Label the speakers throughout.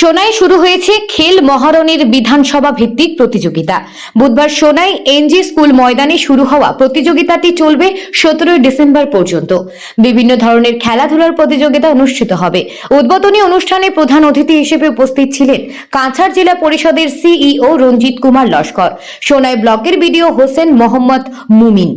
Speaker 1: সোনায় শুরু হয়েছে খেল মহারণের বিধানসভা ভিত্তিক প্রতিযোগিতা বুধবার সোনায় এনজি স্কুল ময়দানে শুরু হওয়া প্রতিযোগিতাটি চলবে সতেরোই ডিসেম্বর পর্যন্ত বিভিন্ন ধরনের খেলাধুলার প্রতিযোগিতা অনুষ্ঠিত হবে উদ্বোধনী অনুষ্ঠানে প্রধান অতিথি হিসেবে উপস্থিত ছিলেন কাছাড় জেলা পরিষদের সিইও রঞ্জিত কুমার লস্কর সোনায় ব্লকের বিডিও হোসেন মোহাম্মদ মুমিন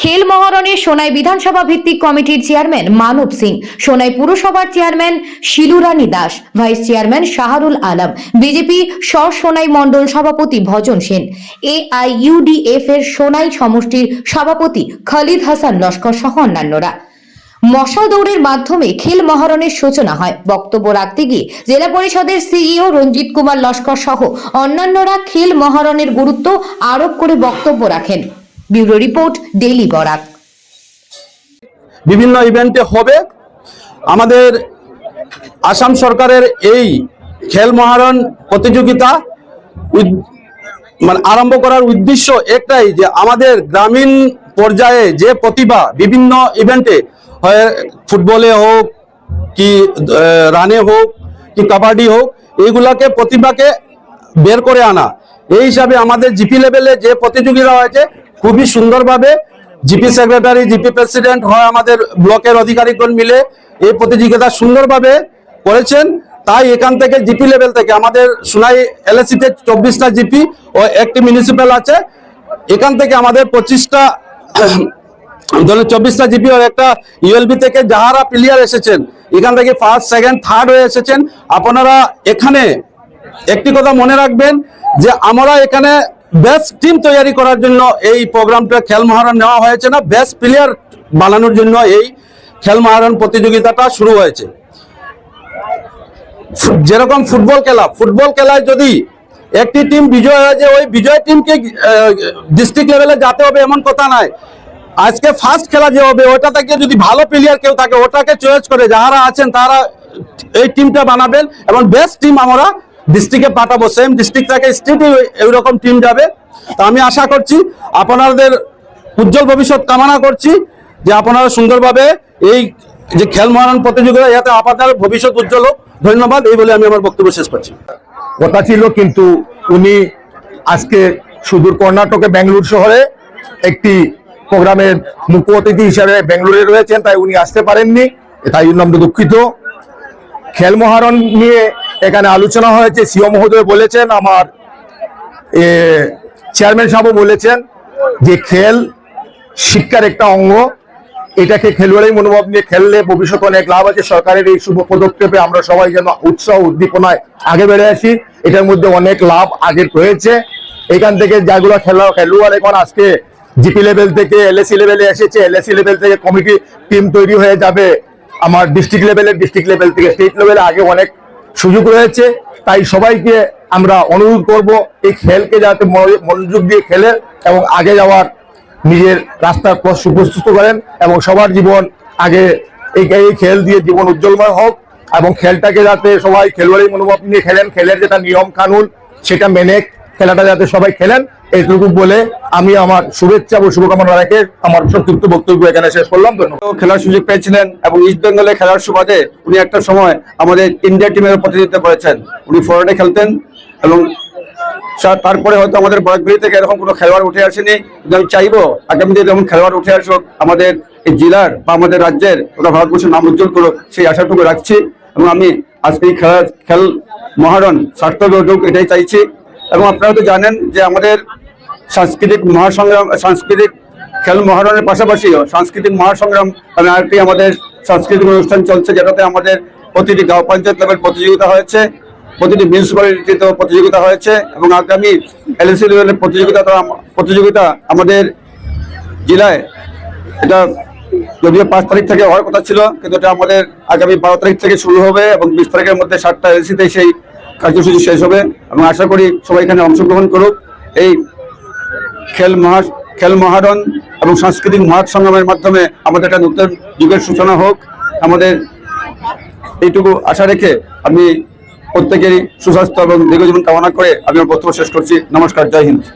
Speaker 1: খেল মহারণে সোনাই বিধানসভা ভিত্তিক কমিটির চেয়ারম্যান মানব সিং সোনাই পুরসভার chairman Shilurani Das vice chairman Shahrul Alam BJP স সোনাই মণ্ডল সভাপতি ভজন সেন এআইইউডিএফ এর সোনাই সমষ্টির সভাপতি খালিদ হাসান লস্কর সহ অন্যান্যরা মশাল দৌড়ের মাধ্যমে খেল মহারণের সূচনা হয় বক্তব্য রাখতে গিয়ে জেলা পরিষদের সিইও রঞ্জিত কুমার লস্কর সহ অন্যান্যরা খেল মহারণের গুরুত্ব আরোপ করে বক্তব্য রাখেন ব্যুরো রিপোর্ট ডেইলি বরাক
Speaker 2: বিভিন্ন ইভেন্টে হবে আমাদের আসাম সরকারের এই খেল মহারণ প্রতিযোগিতা মানে আরম্ভ করার উদ্দেশ্য একটাই যে আমাদের গ্রামীণ পর্যায়ে যে প্রতিভা বিভিন্ন ইভেন্টে ফুটবলে হোক কি রানে হোক কি কাবাডি হোক এইগুলাকে প্রতিভাকে বের করে আনা এই হিসাবে আমাদের জিপি লেভেলে যে প্রতিযোগিতা হয়েছে খুবই সুন্দরভাবে জিপি সেক্রেটারি জিপি প্রেসিডেন্ট হয় আমাদের ব্লকের অধিকারীগণ মিলে এই প্রতিযোগিতা সুন্দরভাবে করেছেন তাই এখান থেকে জিপি লেভেল থেকে আমাদের সোনাই এলএসিতে চব্বিশটা জিপি ও একটি মিউনিসিপ্যাল আছে এখান থেকে আমাদের পঁচিশটা ধরুন চব্বিশটা জিপি ও একটা ইউএলবি থেকে যাহারা প্লেয়ার এসেছেন এখান থেকে ফার্স্ট সেকেন্ড থার্ড হয়ে এসেছেন আপনারা এখানে একটি কথা মনে রাখবেন যে আমরা এখানে বেস্ট টিম তৈরি করার জন্য এই প্রোগ্রামটা খেল মহারণ নেওয়া হয়েছে না বেস্ট প্লেয়ার বানানোর জন্য এই খেল মহারণ প্রতিযোগিতাটা শুরু হয়েছে যেরকম ফুটবল খেলা ফুটবল খেলায় যদি একটি টিম বিজয় যে ওই বিজয় টিমকে ডিস্ট্রিক্ট লেভেলে যেতে হবে এমন কথা নাই আজকে ফার্স্ট খেলা যে হবে ওটা থেকে যদি ভালো প্লেয়ার কেউ থাকে ওটাকে চয়েস করে যারা আছেন তারা এই টিমটা বানাবেন এবং বেস্ট টিম আমরা ডিস্ট্রিক্টে পাঠাবো সেম ডিস্ট্রিক্ট থেকে স্টেটে এইরকম টিম যাবে তো আমি আশা করছি আপনাদের উজ্জ্বল ভবিষ্যৎ কামনা করছি যে আপনারা সুন্দরভাবে এই যে খেল মহারণ প্রতিযোগিতা ইয়াতে আপনার ভবিষ্যৎ উজ্জ্বল হোক ধন্যবাদ এই বলে আমি আমার বক্তব্য শেষ করছি কথা ছিল কিন্তু উনি আজকে সুদূর কর্ণাটকে ব্যাঙ্গালুর শহরে একটি প্রোগ্রামের মুখ্য অতিথি হিসাবে ব্যাঙ্গালুরে রয়েছেন তাই উনি আসতে পারেননি তাই জন্য আমরা দুঃখিত খেল মহারণ নিয়ে এখানে আলোচনা হয়েছে সিও মহোদয় বলেছেন আমার চেয়ারম্যান সাহেবও বলেছেন যে খেল শিক্ষার একটা অঙ্গ এটাকে খেলোয়াড়ি মনোভাব নিয়ে খেললে ভবিষ্যতে অনেক লাভ আছে সরকারের এই শুভ পদক্ষেপে আমরা সবাই যেন উৎসাহ উদ্দীপনায় আগে বেড়ে আসি এটার মধ্যে অনেক লাভ আগে রয়েছে এখান থেকে যাগুলো খেলা খেলোয়াড় এখন আজকে জিপি লেভেল থেকে এলএসি লেভেলে এসেছে এলএসি লেভেল থেকে কমিটি টিম তৈরি হয়ে যাবে আমার ডিস্ট্রিক্ট লেভেলের ডিস্ট্রিক্ট লেভেল থেকে স্টেট লেভেলে আগে অনেক সুযোগ রয়েছে তাই সবাইকে আমরা অনুরোধ করব এই খেলকে যাতে মনোযোগ দিয়ে খেলে এবং আগে যাওয়ার নিজের রাস্তার পথ সুপ্রস্তুত করেন এবং সবার জীবন আগে এই এই খেল দিয়ে জীবন উজ্জ্বলময় হোক এবং খেলটাকে যাতে সবাই খেলোয়াড়ি মনোভাব নিয়ে খেলেন খেলের যেটা নিয়ম কানুন সেটা মেনে খেলাটা যাতে সবাই খেলেন এইটুকু বলে আমি আমার শুভেচ্ছা ও শুভকামনা রেখে আমার সংক্ষিপ্ত বক্তব্য এখানে শেষ করলাম খেলার সুযোগ পেয়েছিলেন এবং ইস্ট বেঙ্গলে খেলার সুবাদে উনি একটা সময় আমাদের ইন্ডিয়া টিমের প্রতিনিধিত্ব করেছেন উনি ফরওয়ার্ডে খেলতেন এবং তারপরে হয়তো আমাদের বরাকগুলি থেকে এরকম কোনো খেলোয়াড় উঠে আসেনি কিন্তু আমি চাইবো আগামী দিনে এরকম খেলোয়াড় উঠে আসুক আমাদের এই জেলার বা আমাদের রাজ্যের ওটা ভারতবর্ষের নাম উজ্জ্বল করুক সেই আশাটুকু রাখছি এবং আমি আজকে এই খেলার খেল মহারণ সার্থক এটাই চাইছি এবং আপনারা তো জানেন যে আমাদের সাংস্কৃতিক মহাসংগ্রাম সাংস্কৃতিক খেল মহারণের পাশাপাশিও সাংস্কৃতিক মহাসংগ্রাম নামে আরেকটি আমাদের সাংস্কৃতিক অনুষ্ঠান চলছে যেটাতে আমাদের প্রতিটি গাঁও পঞ্চায়েত লেভেল প্রতিযোগিতা হয়েছে প্রতিটি মিউনিসিপ্যালিটিতে প্রতিযোগিতা হয়েছে এবং আগামী এলএসি লেভেলের প্রতিযোগিতা প্রতিযোগিতা আমাদের জেলায় এটা যদিও পাঁচ তারিখ থেকে হওয়ার কথা ছিল কিন্তু এটা আমাদের আগামী বারো তারিখ থেকে শুরু হবে এবং বিশ তারিখের মধ্যে সাতটা এলসিতে সেই কার্যসূচি শেষ হবে এবং আশা করি সবাই এখানে অংশগ্রহণ করুক এই খেল মহা খেল মহারণ এবং সাংস্কৃতিক মহাসংগ্রামের মাধ্যমে আমাদের একটা নতুন যুগের সূচনা হোক আমাদের এইটুকু আশা রেখে আমি প্রত্যেকেরই সুস্বাস্থ্য এবং দীর্ঘজীবন কামনা করে আমি আমার বক্তব্য শেষ করছি নমস্কার জয় হিন্দ